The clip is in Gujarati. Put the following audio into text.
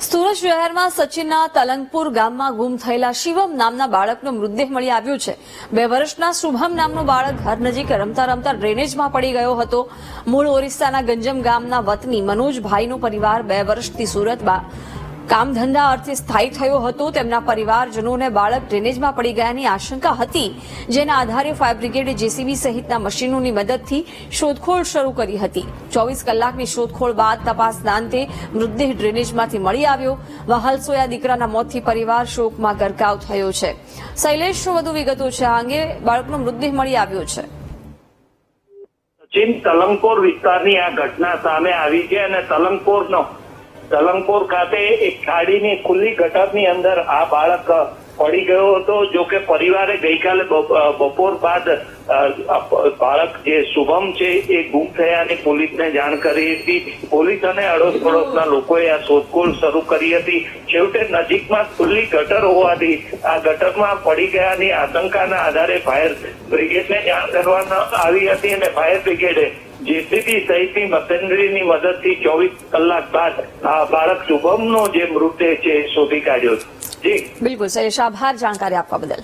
સુરત શહેરમાં સચિનના તલંગપુર ગામમાં ગુમ થયેલા શિવમ નામના બાળકનો મૃતદેહ મળી આવ્યો છે. બે વર્ષના શુભમ નામનો બાળક ઘર નજીક રમતા રમતા ડ્રેનેજમાં પડી ગયો હતો. મૂળ ઓરિસ્સાના ગંજમ ગામના વતની મનોજભાઈનો પરિવાર બે વર્ષથી સુરતમાં કામ ધંધા અર્થે સ્થાયી થયો હતો. તેમના પરિવારજનોને બાળક ડ્રેનેજમાં પડી ગયાની આશંકા હતી, જેના આધારે ફાયર બ્રિગેડે જેસીબી સહિતના મશીનોની મદદથી શોધખોળ શરૂ કરી હતી. ચોવીસ કલાકની શોધખોળ બાદ તપાસના અંતે મૃતદેહ ડ્રેનેજમાંથી મળી આવ્યો. વહાલસોયા દીકરાના મોતથી પરિવાર શોકમાં ગરકાવ થયો છે. શૈલેષનું વધુ વિગતો છે આ અંગે બાળકનો મૃતદેહ મળી આવ્યો છે. ચીન તલંગપોર વિસ્તારની આ ઘટના સામે આવી છે અને તલંગપોરનો તલંગપોર ખાતે એક ખાડીની ખુલ્લી ગટરની અંદર આ બાળક પડી ગયો હતો, જો કે પરિવારે ગઈકાલે બપોર બાદ બાળક જે શુભમ છે એ ગુમ થયાની પોલીસને જાણ કરી હતી. પોલીસ અને અડોશ પડોશના લોકોએ આ શોધખોળ શરૂ કરી હતી. છેવટે નજીકમાં ખુલ્લી ગટર હોવાથી આ ગટરમાં પડી ગયાની આશંકાના આધારે ફાયર બ્રિગેડને જાણ કરવામાં આવી હતી અને ફાયર બ્રિગેડે જેસીબી સહિતની મશીનરીની મદદથી ચોવીસ કલાક બાદ આ બાળક શુભમનો જે મૃતદેહ છે એ શોધી કાઢ્યો છે. જી. બિલકુલ શૈલેષ આભાર જાણકારી આપવા બદલ.